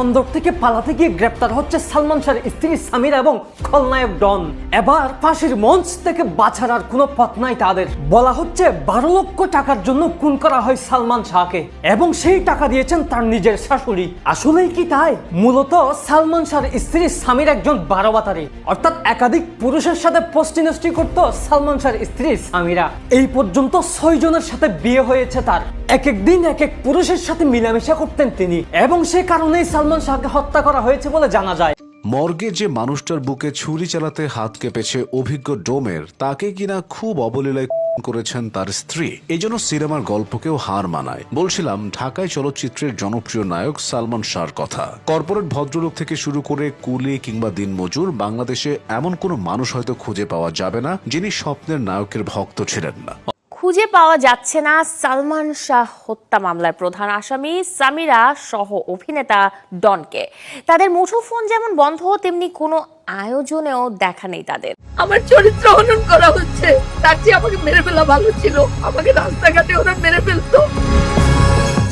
বন্দর থেকে পালাতে গিয়ে গ্রেপ্তার হচ্ছে সালমান শাহর স্ত্রী সামিরা এবং খলনায়ক ডন। এবার ফাঁসির মঞ্চ থেকে বাছার আর কোনো পথ নাই তাদের। বলা হচ্ছে বারো লক্ষ টাকার জন্য খুন করা হয় সালমান শাহকে এবং সেই টাকা দিয়েছেন তার নিজের শাশুড়ি। আসলেই কি তাই? মূলত সালমান শাহর স্ত্রী সামির একজন বারোবাতারি। অর্থাৎ একাধিক পুরুষের সাথে পোস্টি নষ্টি করত সালমান শাহর স্ত্রী সামিরা। এই পর্যন্ত ছয় জনের সাথে বিয়ে হয়েছে তার। এক এক দিন এক এক পুরুষের সাথে মিলামেশা করতেন তিনি। এবং সে কারণেই সালমান শাহকে হত্যা করা হয়েছে বলে জানা যায়। মর্গে যে মানুষটার বুকে ছুরি চালাতে হাত কেঁপেছে অভিজ্ঞ ডোমের, তাকে কিনা খুব অবলীলায় করেছেন তার স্ত্রী। এই জন্য সিনেমার গল্পকেও হার মানায়। বলছিলাম, ঢাকায় চলচ্চিত্রের জনপ্রিয় নায়ক সালমান শাহর কথা। কর্পোরেট ভদ্রলোক থেকে শুরু করে কুলি কিংবা দিনমজুর, বাংলাদেশে এমন কোনো মানুষ হয়তো খুঁজে পাওয়া যাবে না, যিনি স্বপ্নের নায়কের ভক্ত ছিলেন না। খুঁজে পাওয়া যাচ্ছে না সালমান শাহ হত্যা মামলার প্রধান আসামি সামিরা সহ অভিনেতা ডনকে। তাদের মুঠোফোন যেমন বন্ধ তেমনি কোনো আয়োজনেও দেখা নেই তাদের। আমার চরিত্র হনন করা হচ্ছে। তার চেয়ে আমাকে মেরে ফেলা ভালো ছিল। আমাকে রাস্তাঘাটে ওরা মেরে ফেলতো।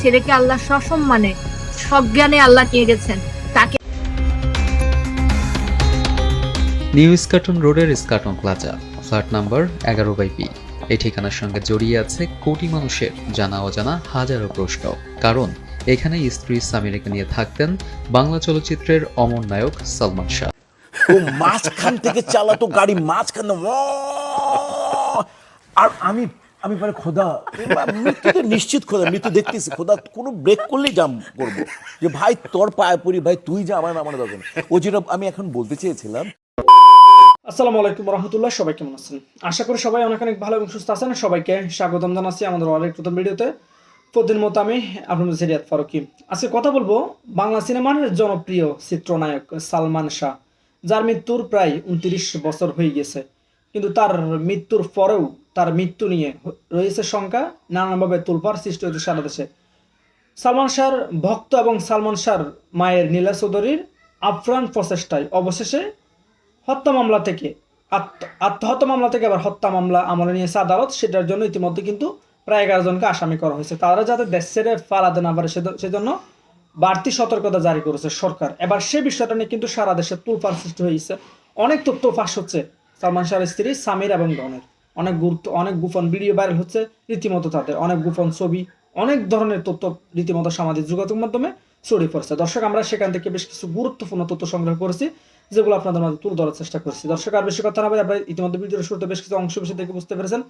ছেলেকে আল্লাহ সসম্মানে সজ্ঞানে আল্লাহ নিয়ে গেছেন। তাকে নিউ স্কাটন রোডের স্কাটন প্লাজা ফ্ল্যাট নাম্বার এগারো বাই পি। এই ঠিকানার সঙ্গে জড়িয়ে আছে কোটি মানুষের জানা অজানা হাজারো প্রশ্ন। কারণ এখানে স্ত্রী সামিরাকে নিয়ে থাকতেন বাংলা চলচ্চিত্রের অমর নায়ক সালমান শাহ। ও মাঝখান থেকে চালাতো গাড়ি, মাঝখান আর আমি আমি মানে খোদা, এবার মৃত্যু তো নিশ্চিত খোদা, মৃত্যু দেখতেছি। খোদা, কোনো ব্রেক করলেই জাম করব। যে, ভাই, তোর পায়ে পড়ি, ভাই, তুই যা, আমার আমার দরকার। ও যেটা আমি এখন বলতে চেয়েছিলাম আসসালামু আলাইকুম রহমতুল্লাহ, সবাই কেমন আছেন? আশা করি সবাই অনেক অনেক ভালো এবং সুস্থ আছেন। সবাইকে স্বাগতম জানাচ্ছি আমাদের অনেক প্রথম ভিডিওতে। প্রতিদিন মতো আমি আপনাদের সিরিয়াত ফারুকি। আজকে কথা বলব বাংলা সিনেমার জনপ্রিয় চিত্রনায়ক সালমান শাহ, যার মৃত্যুর প্রায় উনত্রিশ বছর হয়ে গেছে। কিন্তু তার মৃত্যুর পরেও তার মৃত্যু নিয়ে রয়েছে শঙ্কা, নানানভাবে তুলপার সৃষ্টি হয়েছে সারা দেশে। সালমান শাহর ভক্ত এবং সালমান শাহর মায়ের নীলা চৌধুরীর আফরান প্রচেষ্টায় অবশেষে হত্যা মামলা থেকে, আত্ম- আত্মহত্যা মামলা থেকে আবার হত্যা মামলা আমলে নিয়েছে আদালত, সেটার জন্য ইতিমধ্যে কিন্তু প্রায় এগারো জনকে আসামি করা হয়েছে। তারা যাতে দেশ ছেড়ে পালাতে না পারে সেজন্য বাড়তি সতর্কতা জারি করেছে সরকার। এবার সে বিষয়টা নিয়ে কিন্তু সারা দেশে তুলপার সৃষ্টি হয়েছে। অনেক তথ্য ফাঁস হচ্ছে সালমান শাহের স্ত্রী সামির এবং ডনের। অনেক গুরুত্ব, অনেক গোপন ভিডিও ভাইরাল হচ্ছে রীতিমতো তাদের। অনেক গোপন ছবি, অনেক ধরনের তথ্য রীতিমতো সামাজিক যোগাযোগ মাধ্যমে ছড়িয়ে পড়ছে দর্শক, আমরা সেখান থেকে বেশ কিছু গুরুত্বপূর্ণ তথ্য সংগ্রহ করেছি, যেগুলো আপনাদের মাঝে তুলে ধরার চেষ্টা করছি। দর্শক, আর বেশি কথা না বলে আপনারা ইতিমধ্যে ভিডিওর শুরুতে বেশ কিছু অংশ বেশি দেখে বুঝতে পেরেছেন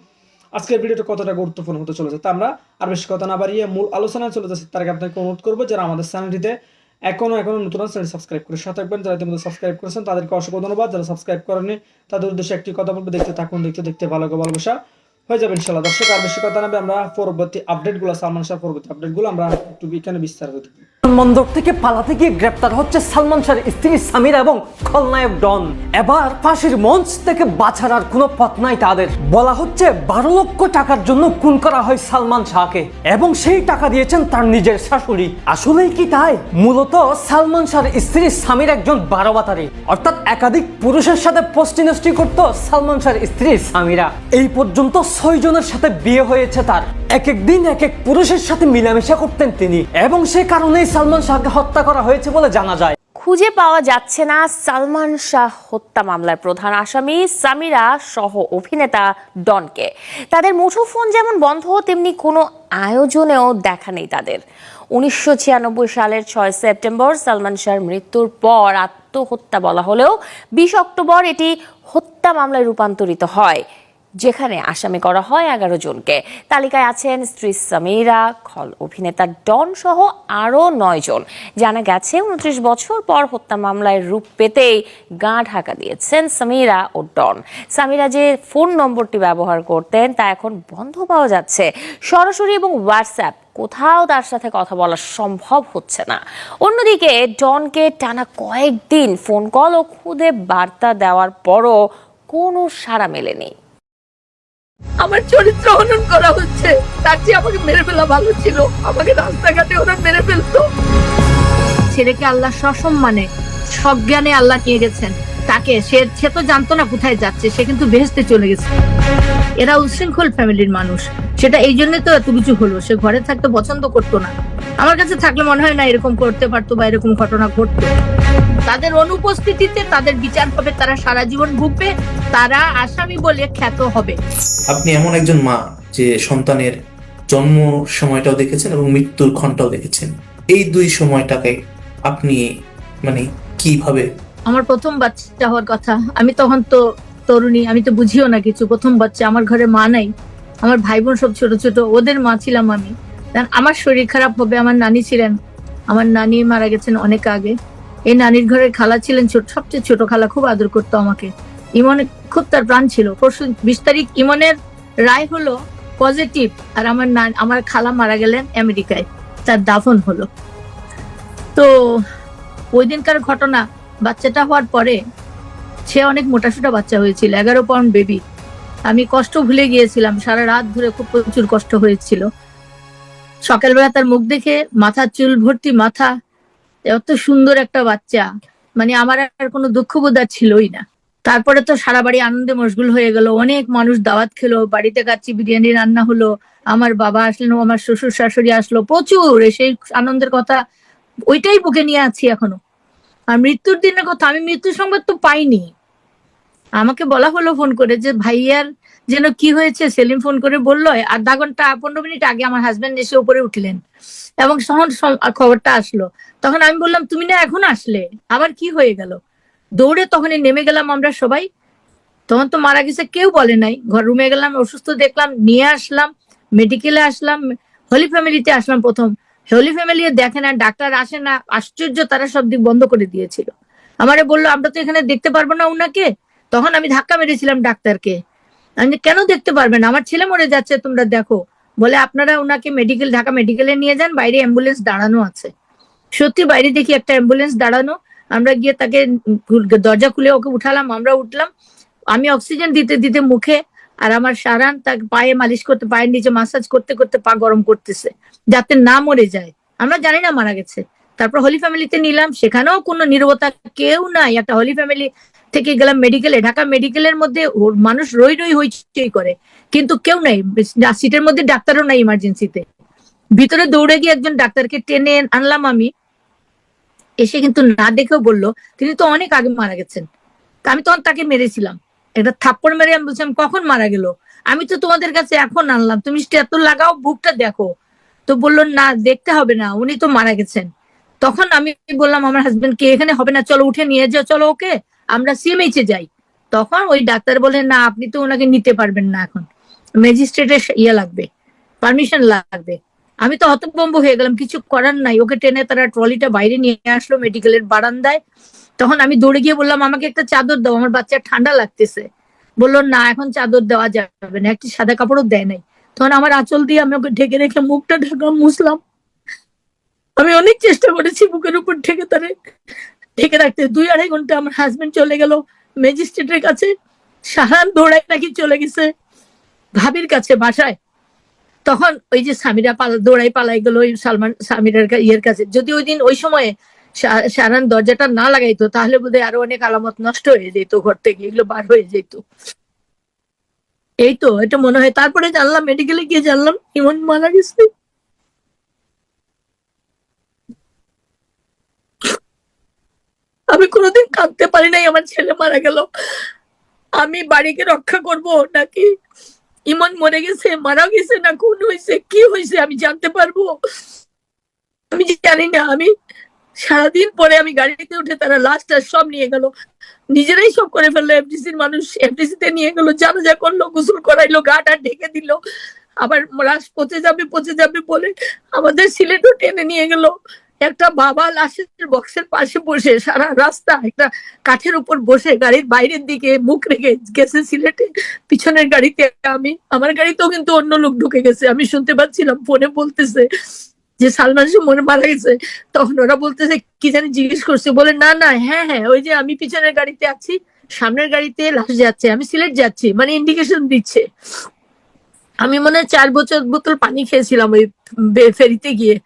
আজকের ভিডিওটা কতটা গুরুত্বপূর্ণ হতে চলেছে। তা আমরা আর বেশি কথা না বাড়িয়ে মূল আলোচনায় চলে যাচ্ছি। তার আগে আপনাকে অনুরোধ করব, যারা আমাদের চ্যানেলটিতে এখনও এখনও নতুন চ্যানেল সাবস্ক্রাইব করে সাথে থাকবেন। যারা ইতিমধ্যে সাবস্ক্রাইব করেছেন, তাদেরকে অসংখ্য ধন্যবাদ। যারা সাবস্ক্রাইব করেননি, তাদের উদ্দেশ্যে একটি কথা বলব, দেখতে থাকুন, দেখতে দেখতে ভালো ভালোবাসা হয়ে যাবে ইনশাল্লাহ দর্শক, আর বেশি কথা না বলে আমরা পরবর্তী আপডেটগুলো সালমান শাহ পরবর্তী আপডেটগুলো আমরা একটু এখানে বিস্তারিত দেখব। বন্দর থেকে পালাতে গিয়ে গ্রেপ্তার হচ্ছে সালমান শাহের স্ত্রী সামিরা এবং খলনায়ক ডন। এবার ফাঁসির মঞ্চ থেকে বাছার আর কোনো পথ নাই তাদের। বলা হচ্ছে বারো লক্ষ টাকার জন্য খুন করা হয় সালমান শাহকে এবং সেই টাকা দিয়েছেন তার নিজের শাশুড়ি। আসলেই কি তাই? মূলত সালমান শাহর স্ত্রী সামির একজন বারোবাতারি, অর্থাৎ একাধিক পুরুষের সাথে পোস্টি নষ্টি করত সালমান শাহর স্ত্রী সামিরা। এই পর্যন্ত ছয় জনের সাথে বিয়ে হয়েছে তার। এক এক দিন এক এক পুরুষের সাথে মিলামেশা করতেন তিনি, এবং সে কারণেই সালমান শাহকে হত্যা করা হয়েছে বলে জানা যায়। খুঁজে পাওয়া যাচ্ছে না সালমান শাহ হত্যা মামলার প্রধান আসামি সামিরা সহ অভিনেতা ডনকে। তাদের মুঠোফোন যেমন বন্ধ, তেমনি কোনো আয়োজনেও দেখা নেই তাদের। উনিশশো ছিয়ানব্বই সালের ছয় সেপ্টেম্বর সালমান শাহর মৃত্যুর পর আত্মহত্যা বলা হলেও বিশ অক্টোবর এটি হত্যা মামলায় রূপান্তরিত হয়। যেখানে আসামি করা হয় এগারো জনকে। তালিকায় আছেন স্ত্রী সামিরা, খল অভিনেতা ডন সহ আরও নয় জন। জানা গেছে, উনত্রিশ বছর পর হত্যা মামলায় রূপ পেতেই গা ঢাকা দিয়েছেন সামিরা ও ডন। সামিরা যে ফোন নম্বরটি ব্যবহার করতেন, তা এখন বন্ধ পাওয়া যাচ্ছে। সরাসরি এবং হোয়াটসঅ্যাপ, কোথাও তার সাথে কথা বলা সম্ভব হচ্ছে না। অন্যদিকে, ডনকে টানা কয়েকদিন ফোন কল ও খুদে বার্তা দেওয়ার পরও কোনো সাড়া মেলেনি। আমার চরিত্র হনন করা হচ্ছে। তার চেয়ে আমাকে মেরে ফেলা ভালো ছিল। আমাকে রাস্তাঘাটে ওরা মেরে ফেলতো। ছেলেকে আল্লাহ সসম্মানে, সজ্ঞানে আল্লাহ নিয়ে গেছেন। তাকে, সে সে তো জানতো না কোথায় যাচ্ছে, সে কিন্তু বেহেস্তে চলে গেছে। এরা উচ্ছৃঙ্খল ফ্যামিলির মানুষ। সেটা এই জন্য তো এত কিছু হলো। সে ঘরে থাকতে পছন্দ করতো না। আমার কাছে থাকলে মনে হয় না এরকম করতে পারতো বা এরকম ঘটনা ঘটতো। তাদের অনুপস্থিতিতে তাদের বিচার হবে, তারা সারা জীবন ভুগবে, তারা আসামি বলে খ্যাত হবে। আপনি এমন একজন মা যে সন্তানের জন্ম সময়টাও দেখেছেন এবং মৃত্যুর ক্ষণটাও দেখেছেন। এই দুই সময়টাকে আপনি মানে কীভাবে আমার প্রথম বাচ্চা হওয়ার কথা। আমি তখন তো তরুণী, আমি তো বুঝিও না কিছু। প্রথম বাচ্চা, আমার ঘরে মা নাই। আমার ভাই বোন সব ছোট ছোট, ওদের মা ছিলাম আমি। আমার শরীর খারাপ হবে, আমার নানি ছিলেন। আমার নানি মারা গেছেন অনেক আগে। এই নানির ঘরের খালা ছিলেন ছোট সবচেয়ে ছোট খালা, খুব আদর করতো আমাকে। ইমনে খুব তার প্রাণ ছিল। পরশু বিশ তারিখ ইমনের রায় হলো পজিটিভ, আর আমার না আমার খালা মারা গেলেন আমেরিকায়। তার দাফন হলো। তো ওই দিনকার ঘটনা বাচ্চাটা হওয়ার পরে সে অনেক মোটাসোটা বাচ্চা হয়েছিল, এগারো পাউন্ড বেবি আমি কষ্ট ভুলে গিয়েছিলাম, সারা রাত ধরে খুব প্রচুর কষ্ট হয়েছিল। সকালবেলা তার মুখ দেখে মাথা, চুল ভর্তি মাথা এত সুন্দর একটা বাচ্চা মানে আমার আর কোনো দুঃখবোধ আর ছিলই না। তারপরে তো সারা বাড়ি আনন্দে মশগুল হয়ে গেল, অনেক মানুষ দাওয়াত খেলো, বাড়িতে কাচ্চি বিরিয়ানি রান্না হলো, আমার বাবা আসলেন আমার শ্বশুর শাশুড়ি আসলো, প্রচুর সেই আনন্দের কথা ওইটাই বুকে নিয়ে আছি এখনও। আর মৃত্যুর দিনের কথা, আমি মৃত্যুর সংবাদ তো পাইনি। আমাকে বলা হলো ফোন করে যে, ভাইয়ার যেন কি হয়েছে? সেলিম ফোন করে বলল, আধা ঘণ্টা, পনেরো মিনিট আগে আমার হাজবেন্ড এসে উপরে উঠলেন এবং তখন খবরটা আসলো। তখন আমি বললাম, তুমি না এখন আসলে? আবার কি হয়ে গেল? দৌড়ে তখনই নেমে গেলাম আমরা সবাই। তখন তো মারা গেছে কেউ বলে নাই। ঘর রুমে গেলাম, অসুস্থ দেখলাম, নিয়ে আসলাম মেডিকেলে আসলাম হলি ফ্যামিলিতে আসলাম প্রথম। হোলি ফ্যামিলি দেখে না, ডাক্তার আসে না, আশ্চর্য, তারা সব দিক বন্ধ করে দিয়েছিল। আমারে বলল, আমরা তো এখানে দেখতে পারব না উনাকে। তখন আমি ধাক্কা মেরেছিলাম ডাক্তারকে। আমি কেন দেখতে পারবেন আমার ছেলে মরে যাচ্ছে, তোমরা দেখো। বলে, আপনারা ওনাকে মেডিকেল ঢাকা মেডিকেলে নিয়ে যান, বাইরে অ্যাম্বুলেন্স দাঁড়ানো আছে। সত্যি, বাইরে দেখি একটা অ্যাম্বুলেন্স দাঁড়ানো। আমরা গিয়ে তাকে দরজা খুলে ওকে উঠালাম, আমরা উঠলাম। আমি অক্সিজেন দিতে দিতে মুখে আর আমার সারান তার পায়ে মালিশ করতে, পায়ের নিচে মাসাজ করতে করতে পা গরম করতেছে, যাতে না মরে যায়। আমরা জানি না মারা গেছে। তারপর হোলি ফ্যামিলিতে নিলাম, সেখানেও কোনো নিরবতা কেউ নাই। একটা হোলি ফ্যামিলি থেকে গেলাম মেডিকেলে ঢাকা মেডিকেলের মধ্যে মানুষ রই রই হইচই করে। কিন্তু কেউ নাই। সিটের মধ্যে ডাক্তারও নাই ইমার্জেন্সিতে ভিতরে দৌড়ে গিয়ে একজন ডাক্তারকে টেনে আনলাম আমি। এসে কিন্তু না দেখেও বলল, তিনি তো অনেক আগে মারা গেছেন। আমি তখন তাকে মেরেছিলাম। একটা থাপ্পড় মেরে আমি বলছিলাম কখন মারা গেল? আমি তো তোমাদের কাছে এখন আনলাম। তুমি এত লাগাও, বুকটা দেখো। তো বলল, না, দেখতে হবে না, উনি তো মারা গেছেন। তখন আমি বললাম, আমার হাজবেন্ড কে এখানে হবে না, চলো উঠে নিয়ে যাও, চলো ওকে, আমরা সিএমএইচে যাই। তখন ওই ডাক্তার বলে না, আপনি তো ওনাকে নিতে পারবেন না এখন। ম্যাজিস্ট্রেটের ইয়ে লাগবে পারমিশন লাগবে। আমি তো হতভম্ব হয়ে গেলাম, কিছু করার নাই। ওকে টেনে তারা ট্রলিটা বাইরে নিয়ে আসলো মেডিকেলের বারান্দায়। তখন আমি দৌড়ে গিয়ে বললাম, আমাকে একটা চাদর দাও, আমার বাচ্চার ঠান্ডা লাগতেছে। বলল, না, এখন চাদর দেওয়া যাবে না, একটি সাদা কাপড়ও দেয় নাই। তখন আমার আঁচল দিয়ে আমি ওকে ঢেকে রেখে মুখটা ঢাকা মুছলাম। আমি অনেক চেষ্টা করেছি বুকের উপর ঢেকে তারে, ঢেকে রাখতে। দুই আড়াই ঘণ্টা আমার হাজবেন্ড চলে গেল ম্যাজিস্ট্রেটের কাছে। সারান দৌড়াই নাকি চলে গেছে ভাবির কাছে বাসায়। তখন ওই যে স্বামীরা পালা, দৌড়াই পালাই গেল ওই সালমান স্বামীরার ইয়ের কাছে। যদি ওই দিন ওই সময়ে সারান দরজাটা না লাগাইতো, তাহলে বোধহয় আরও অনেক আলামত নষ্ট হয়ে যেত, ঘর থেকে এগুলো বার হয়ে যেত। এই তো এটা মনে হয়। তারপরে জানলাম মেডিকেলে গিয়ে জানলাম, ইমন মারা গেছে। আমি কোনোদিন কাঁদতে পারি নাই, আমার ছেলে মারা গেল। আমি বাড়িকে রক্ষা করব নাকি? ইমন মরে গেছে মারা গেছে না, খুন হয়েছে কি হয়েছে আমি জানতে পারব? আমি জানি না, আমি সারাদিন পরে আমি গাড়িতে উঠে তারা লাস্ট আর সব নিয়ে গেল। নিজেরাই সব করে ফেলল এফডিসির মানুষ এফডিসি তে নিয়ে গেল, জানাজা করল, গোসল করাইলো গাটা ঢেকে দিল। আবার লাশ পচে যাবে পচে যাবে বলে আমাদের সিলেটও টেনে নিয়ে গেল। একটা বাবা লাশের বক্সের পাশে বসে সারা রাস্তা একটা কাঠের উপর বসে গাড়ির বাইরের দিকে মুখ রেখে গেছে সিলেটে। পিছনের গাড়িতে আমি, আমার গাড়িতেও কিন্তু অন্য লোক ঢুকে গেছে, আমি শুনতে পাচ্ছিলাম, ফোনে বলতেছে। যে সালমান মনে মারা গেছে, তখন ওরা বলতেছে, কি জানি জিজ্ঞেস করছে? বলে, না না হ্যাঁ হ্যাঁ ওই যে আমি পিছনের গাড়িতে আছি, সামনের গাড়িতে লাশ যাচ্ছে, আমি সিলেট যাচ্ছি। মানে ইন্ডিকেশন দিচ্ছে। আমি মনে হয় চার বছর বোতল পানি খেয়েছিলাম ওই ফেরিতে গিয়ে।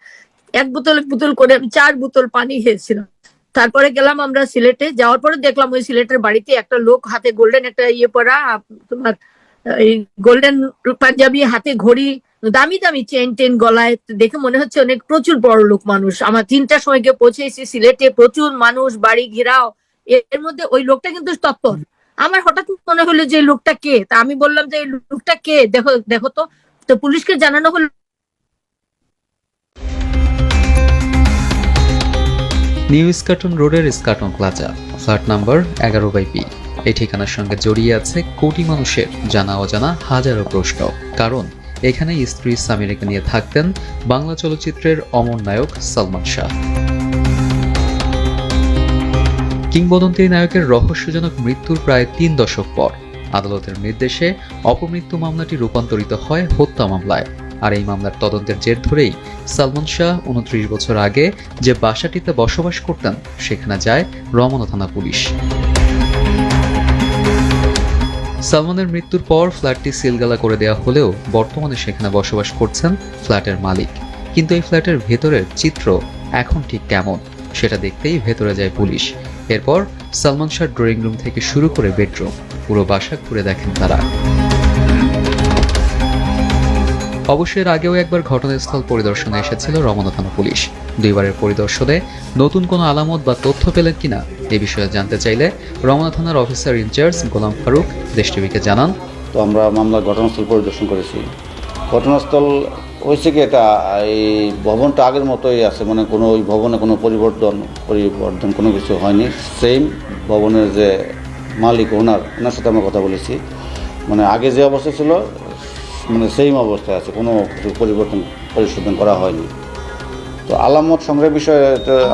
এক বোতল এক বোতল করে আমি চার বোতল পানি খেয়েছিলাম। তারপরে গেলাম আমরা সিলেটে, যাওয়ার পরে দেখলাম ওই সিলেটের বাড়িতে একটা লোক হাতে গোল্ডেন একটা ইয়ে পরা তোমার, এই গোল্ডেন পাঞ্জাবি হাতে ঘড়ি দামি দামি চেন টেন গলায় দেখে মনে হচ্ছে অনেক প্রচুর বড় লোক মানুষ। আমার তিনটার সময় গিয়ে পৌঁছেছি, সিলেটে প্রচুর মানুষ, বাড়ি ঘেরাও। এর মধ্যে ওই লোকটা কিন্তু তৎপর। আমার হঠাৎ মনে হলো যে লোকটা কে? তা আমি বললাম যে লোকটা কে? দেখো দেখো তো। তো পুলিশকে জানানো হলো নিউ স্কাটন রোডের স্কাটন প্লাজা, ফ্ল্যাট নাম্বার এগারো বাই পি। এই ঠিকানার সঙ্গে জড়িয়ে আছে কোটি মানুষের জানা অজানা হাজারো প্রশ্ন। কারণ এখানে স্ত্রী সামিরাকে নিয়ে থাকতেন বাংলা চলচ্চিত্রের অমর নায়ক সালমান শাহ। কিংবদন্তি নায়কের রহস্যজনক মৃত্যুর প্রায় তিন দশক পর আদালতের নির্দেশে অপমৃত্যু মামলাটি রূপান্তরিত হয় হত্যা মামলায়। আর এই মামলার তদন্তের জের ধরেই সালমান শাহ উনত্রিশ বছর আগে যে বাসাটিতে বসবাস করতেন, সেখানে যায় রমনা থানা পুলিশ। সালমানের মৃত্যুর পর ফ্ল্যাটটি সিলগালা করে দেওয়া হলেও বর্তমানে সেখানে বসবাস করছেন ফ্ল্যাটের মালিক। কিন্তু এই ফ্ল্যাটের ভেতরের চিত্র এখন ঠিক কেমন, সেটা দেখতেই ভেতরে যায় পুলিশ। এরপর সালমান শাহ ড্রয়িং রুম থেকে শুরু করে বেডরুম, পুরো বাসা ঘুরে দেখেন তারা। অবশ্যই এর আগেও একবার ঘটনাস্থল পরিদর্শনে এসেছিল রমনা থানা পুলিশ। দুইবারের পরিদর্শনে নতুন কোনো আলামত বা তথ্য পেলেন কিনা এ বিষয়ে জানতে চাইলে রমনা থানার অফিসার ইনচার্জ গোলাম ফারুক দেশ টিভিকে জানান। তো আমরা মামলার ঘটনাস্থল পরিদর্শন করেছি। ঘটনাস্থল হয়েছে কি এটা, এই ভবনটা আগের মতোই আছে মানে কোনো ওই ভবনে কোনো পরিবর্তন পরিবর্তন কোনো কিছু হয়নি। সেম ভবনের যে মালিক, ওনার ওনার সাথে আমরা কথা বলেছি। মানে আগে যে অবস্থা ছিল সেম অবস্থায় আছে, কোনো কিছু পরিবর্তন, পরিশোধন করা হয়নি। তো আলামত সংগ্রহ বিষয়ে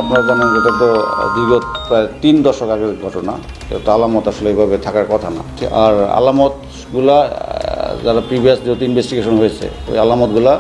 আপনারা জানেন যেটা তো দীর্ঘ প্রায় তিন দশক আগের ঘটনা, তো আলামত আসলে এইভাবে থাকার কথা না। আর আলামতগুলা যারা প্রিভিয়াস যেহেতু ইনভেস্টিগেশন হয়েছে, ওই আলামতগুলা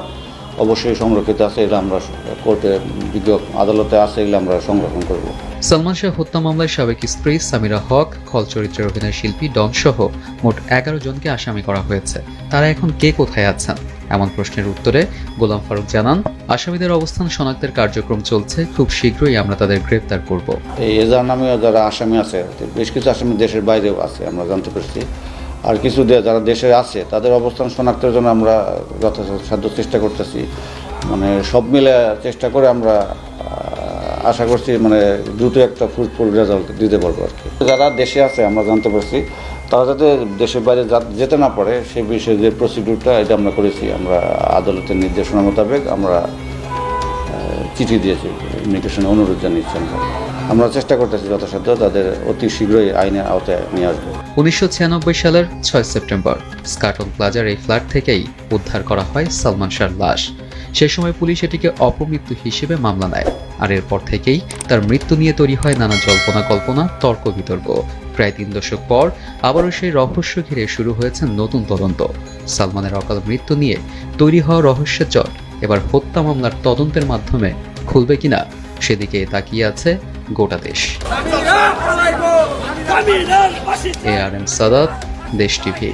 অবশ্যই সংরক্ষিত আছে এটা আমরা কোর্টে বিজ্ঞ আদালতে আছে এগুলো আমরা সংরক্ষণ করব। সালমান শাহ হত্যা মামলায় সাবেক স্ত্রী সামিরা হক খল চরিত্রের অভিনয় শিল্পী ডন সহ মোট এগারো জনকে আসামি করা হয়েছে। তারা এখন কে কোথায় আছেন? এমন প্রশ্নের উত্তরে গোলাম ফারুক জানান আসামিদের অবস্থান শনাক্তের কার্যক্রম চলছে খুব শীঘ্রই আমরা তাদের গ্রেপ্তার করব। এই এজার নামেও যারা আসামি আছে বেশ কিছু আসামি দেশের বাইরেও আছে আমরা জানতে পেরেছি। আর কিছু যারা দেশে আছে, তাদের অবস্থান শনাক্তের জন্য আমরা যথাসাধ্য চেষ্টা করতেছি। মানে সব মিলে চেষ্টা করে আমরা আশা করছি মানে দ্রুত একটা ফ্রুটফুল রেজাল্ট দিতে পারব আর কি। যারা দেশে আছে, আমরা জানতে পারছি, তারা যাতে দেশের বাইরে যেতে না পারে, সে বিষয়ে যে প্রসিডিউরটা এটা আমরা করেছি। আমরা আদালতের নির্দেশনা মোতাবেক আমরা চিঠি দিয়েছি ইমিগ্রেশনে অনুরোধ জানিয়েছি আমরা। আমরা চেষ্টা করতেছি যথাসাধ্য তাদের অতি শীঘ্রই আইনের আওতায় নিয়ে আসব। উনিশশো সালের ছয় সেপ্টেম্বর স্কাটন প্লাজার এই ফ্ল্যাট থেকেই উদ্ধার করা হয় সালমান শাহর লাশ। সে সময় পুলিশ এটিকে অপমৃত্যু হিসেবে মামলা নেয়। আর এরপর থেকেই তার মৃত্যু নিয়ে তৈরি হয় নানা জল্পনা কল্পনা তর্ক বিতর্ক প্রায় তিন দশক পর আবারও সেই রহস্য ঘিরে শুরু হয়েছে নতুন তদন্ত। সালমানের অকাল মৃত্যু নিয়ে তৈরি হওয়া রহস্যের চট এবার হত্যা মামলার তদন্তের মাধ্যমে খুলবে কিনা সেদিকে তাকিয়ে আছে গোটা দেশ। এ আর এম সাদাত, দেশ টিভি।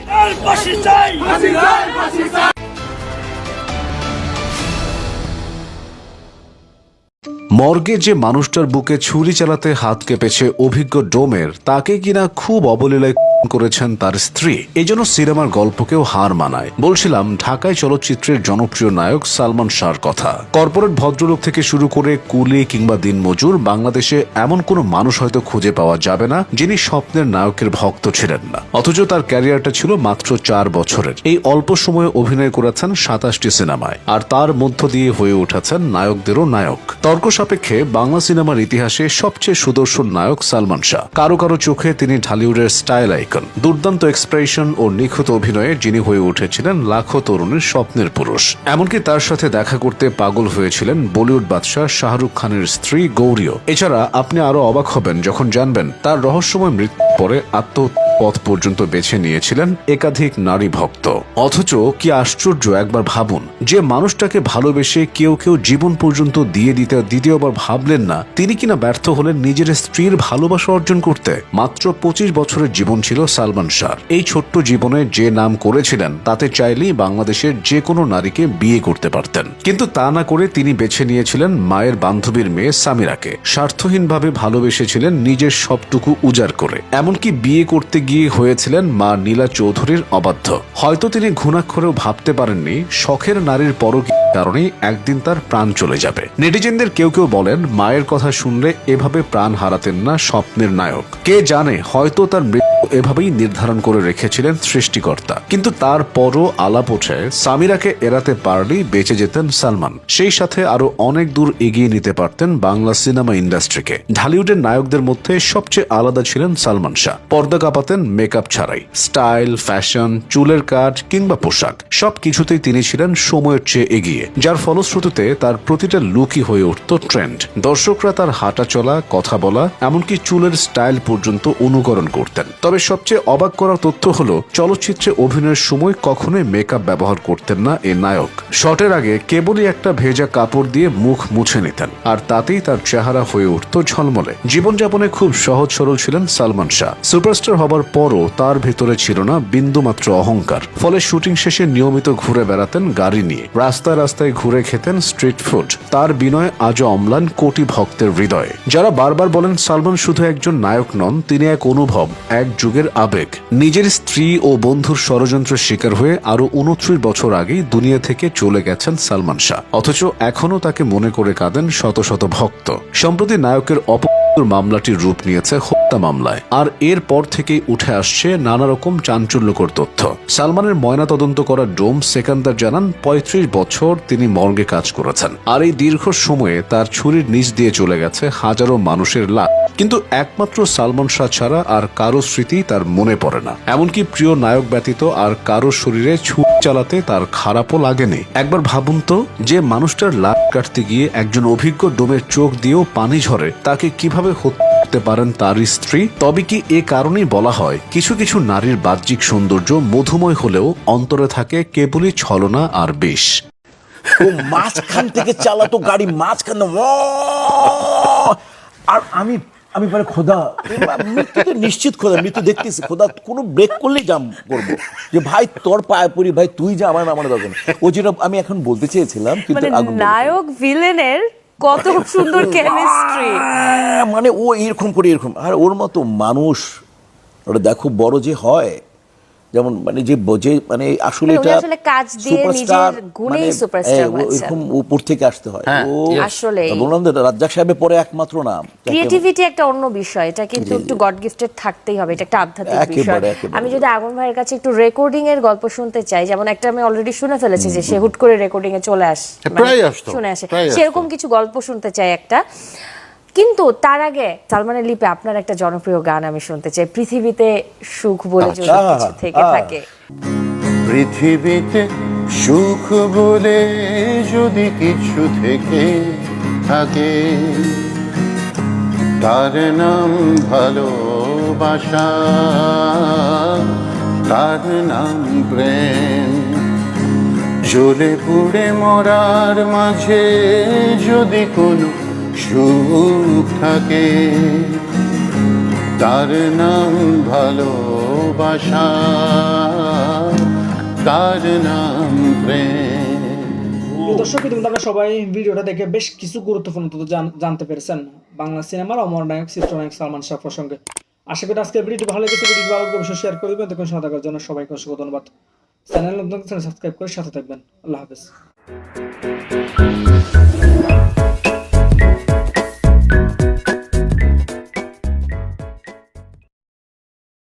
মর্গে যে মানুষটার বুকে ছুরি চালাতে হাত কেঁপেছে অভিজ্ঞ ডোমের, তাকে কিনা খুব অবলীলায় করেছেন তার স্ত্রী। এই জন্য সিনেমার গল্পকেও হার মানায়। বলছিলাম, ঢাকায় চলচ্চিত্রের জনপ্রিয় নায়ক সালমান শাহর কথা। কর্পোরেট ভদ্রলোক থেকে শুরু করে কুলি কিংবা দিনমজুর, বাংলাদেশে এমন কোনো মানুষ হয়তো খুঁজে পাওয়া যাবে না, যিনি স্বপ্নের নায়কের ভক্ত ছিলেন না। অথচ তার ক্যারিয়ারটা ছিল মাত্র চার বছরের। এই অল্প সময়ে অভিনয় করেছেন সাতাশটি সিনেমায়, আর তার মধ্য দিয়ে হয়ে উঠেছেন নায়কদেরও নায়ক। তর্ক সাপেক্ষে বাংলা সিনেমার ইতিহাসে সবচেয়ে সুদর্শন নায়ক সালমান শাহ। কারও কারও চোখে তিনি ঢালিউডের স্টাইল আইকন। দুর্দান্ত এক্সপ্রেশন ও নিখুঁত অভিনয়ে যিনি হয়ে উঠেছিলেন লাখো তরুণের স্বপ্নের পুরুষ। এমনকি তার সাথে দেখা করতে পাগল হয়েছিলেন বলিউড বাদশাহ শাহরুখ খানের স্ত্রী গৌরীও। এছাড়া আপনি আরও অবাক হবেন যখন জানবেন তার রহস্যময় মৃত্যুর পরে আত্মহত্যা পথ পর্যন্ত বেছে নিয়েছিলেন একাধিক নারী ভক্ত। অথচ কি আশ্চর্য একবার ভাবুন, যে মানুষটাকে ভালোবেসে কেউ কেউ জীবন পর্যন্ত দিয়ে দিতে, দ্বিতীয়বার ভাবলেন না, তিনি কিনা ব্যর্থ হলেন নিজের স্ত্রীর ভালোবাসা অর্জন করতে। মাত্র পঁচিশ বছরের জীবন ছিল সালমান শাহ। এই ছোট্ট জীবনে যে নাম করেছিলেন, তাতে চাইলেই বাংলাদেশের যে কোনো নারীকে বিয়ে করতে পারতেন। কিন্তু তা না করে তিনি বেছে নিয়েছিলেন মায়ের বান্ধবীর মেয়ে সামিরাকে। স্বার্থহীনভাবে ভালোবেসেছিলেন নিজের সবটুকু উজাড় করে। এমনকি বিয়ে করতে গিয়ে হয়েছিলেন মা নীলা চৌধুরীর অবাধ্য। হয়তো তিনি ঘুণাক্ষরেও ভাবতে পারেননি, শখের নারীর পর কারণে একদিন তার প্রাণ চলে যাবে। নেটিজেনদের কেউ কেউ বলেন, মায়ের কথা শুনলে এভাবে প্রাণ হারাতেন না স্বপ্নের নায়ক। কে জানে, হয়তো তার মৃত্যু এভাবেই নির্ধারণ করে রেখেছিলেন সৃষ্টিকর্তা। কিন্তু তারপরও আলাপ ওঠে সামিরাকে এড়াতে পারলেই বেঁচে যেতেন সালমান। সেই সাথে আরও অনেক দূর এগিয়ে নিতে পারতেন বাংলা সিনেমা ইন্ডাস্ট্রিকে। ঢালিউডের নায়কদের মধ্যে সবচেয়ে আলাদা ছিলেন সালমান শাহ। পর্দা কাঁপাতেন মেকআপ ছাড়াই। স্টাইল, ফ্যাশন, চুলের কাজ কিংবা পোশাক, সব কিছুতেই তিনি ছিলেন সময়ের চেয়ে এগিয়ে, যার ফলশ্রুতিতে তার প্রতিটা লুকই হয়ে উঠত ট্রেন্ড। দর্শকরা তার হাঁটা চলা, কথা বলা, এমনকি চুলের স্টাইল পর্যন্ত অনুকরণ করতেন। তবে সবচেয়ে অবাক করার তথ্য হলো, চলচ্চিত্রে অভিনয়ের সময় কখনোই মেকআপ ব্যবহার করতেন না এ নায়ক। শটের আগে কেবলই একটা ভেজা কাপড় দিয়ে মুখ মুছে নিতেন, আর তাতেই তার চেহারা হয়ে উঠত ঝলমলে। জীবনযাপনে খুব সহজ সরল ছিলেন সালমান শাহ। সুপারস্টার হবার পরও তার ভেতরে ছিল না বিন্দুমাত্র অহংকার, ফলে শুটিং শেষে নিয়মিত ঘুরে বেড়াতেন গাড়ি নিয়ে। রাস্তায় রাস্তায় ঘুরে খেতেন স্ট্রিট ফুড তার বিনয় আজও অম্লান কোটি ভক্তের হৃদয়ে। যারা বারবার বলেন সালমান শুধু একজন নায়ক নন, তিনি এক অনুভব, এক যুগের আবেগ। নিজের স্ত্রী ও বন্ধুর ষড়যন্ত্রের শিকার হয়ে আরও উনত্রিশ বছর আগেই দুনিয়া থেকে চলে গেছেন সালমান শাহ। অথচ এখনও তাকে মনে করে কাঁদেন শত শত ভক্ত। সম্প্রতি নায়কের অপ মামলাটির রূপ নিয়েছে হত্যা মামলায়। আর এর পর থেকেই উঠে আসছে নানা রকম চাঞ্চল্যকর তথ্য। সালমানের ময়না তদন্ত করা ডোম সেকান্দার জানান, পঁয়ত্রিশ বছর তিনি মর্গে কাজ করেছেন। আর এই দীর্ঘ সময়ে তার ছুরির নিচ দিয়ে চলে গেছে হাজারো মানুষের লাশ। কিন্তু একমাত্র সালমান শাহ ছাড়া আর কারও স্মৃতি তার মনে পড়ে না। এমনকি প্রিয় নায়ক ব্যতীত আর কারও শরীরে ছুট চালাতে তার খারাপও লাগেনি। একবার ভাবুন তো, যে মানুষটার লাভ কাটতে গিয়ে একজন অভিজ্ঞ ডোমের চোখ দিয়েও পানি ঝরে, তাকে কীভাবে হত্যা করতে পারেন তার স্ত্রী? তবে কি এ কারণেই বলা হয়, কিছু কিছু নারীর বাহ্যিক সৌন্দর্য মধুময় হলেও অন্তরে থাকে কেবলই ছলনা আর বিষ। ও মাঝখান থেকে চালাতো গাড়ি, মাঝখান আর আমি আমি মানে খোদা মৃত্যুতে নিশ্চিত খোদা মৃত্যু দেখতেছি খোদা কোনো ব্রেক করলেই জাম করব যে ভাই তোর পায়ে পড়ি ভাই তুই যা আমার আমার দরকার। ও যেটা আমি এখন বলতে চেয়েছিলাম কিন্তু মানে। নায়ক ভিলেনের কত সুন্দর কেমিস্ট্রি মানে ও এরকম করে এরকম আর ওর মতো মানুষ ওটা দেখো বড় যে হয় যেমন মানে যে যে মানে আসলে মানে এটা আসলে কাজ দিয়ে নিজের গুণেই মানে, এ, ও হয়েছেন। এরকম উপর থেকে আসতে হয়। ও আসলেই। বললাম তো, রাজ্জাক সাহেবের পরে একমাত্র নাম। ক্রিয়েটিভিটি একটা অন্য বিষয়। এটা কিন্তু একটু গড গিফটেড থাকতেই হবে এটা একটা আধ্যাত্মিক বিষয়। আমি যদি আগুন ভাইয়ের কাছে একটু রেকর্ডিং এর গল্প শুনতে চাই যেমন একটা আমি অলরেডি শুনে ফেলেছি যে সে হুট করে রেকর্ডিং এ চলে আস মানে প্রায় আসতো, শুনে আসে। সেরকম কিছু গল্প শুনতে চাই একটা। কিন্তু তার আগে সালমানের লিপে আপনার একটা জনপ্রিয় গান আমি শুনতে চাই। পৃথিবীতে সুখ বলে যদি আচ্ছা, কিছু থেকে থাকে। পৃথিবীতে সুখ বলে যদি কিছু থেকে থাকে তার নাম ভালোবাসা তার নাম প্রেম। জ্বলে পুড়ে মরার মাঝে যদি কোনো সুখ থাকে। তার নাম ভালোবাসা, তার নাম প্রেম। দর্শক, ইতিমধ্যে সবাই ভিডিওটা দেখে বেশ কিছু গুরুত্বপূর্ণ তথ্য জানতে পেরেছেন। বাংলা সিনেমার অমর নায়ক চিত্রনায়ক সালমান শাহ প্রসঙ্গে। আশা করি আজকের ভিডিওটি ভালো লেগেছে। ভিডিওটি ভালো অবশ্যই শেয়ার করে দেবেন দেখুন সাথে জন্য সবাইকে অসংখ্য ধন্যবাদ। চ্যানেল নতুন সাবস্ক্রাইব করে সাথে থাকবেন। আল্লাহ হাফেজ।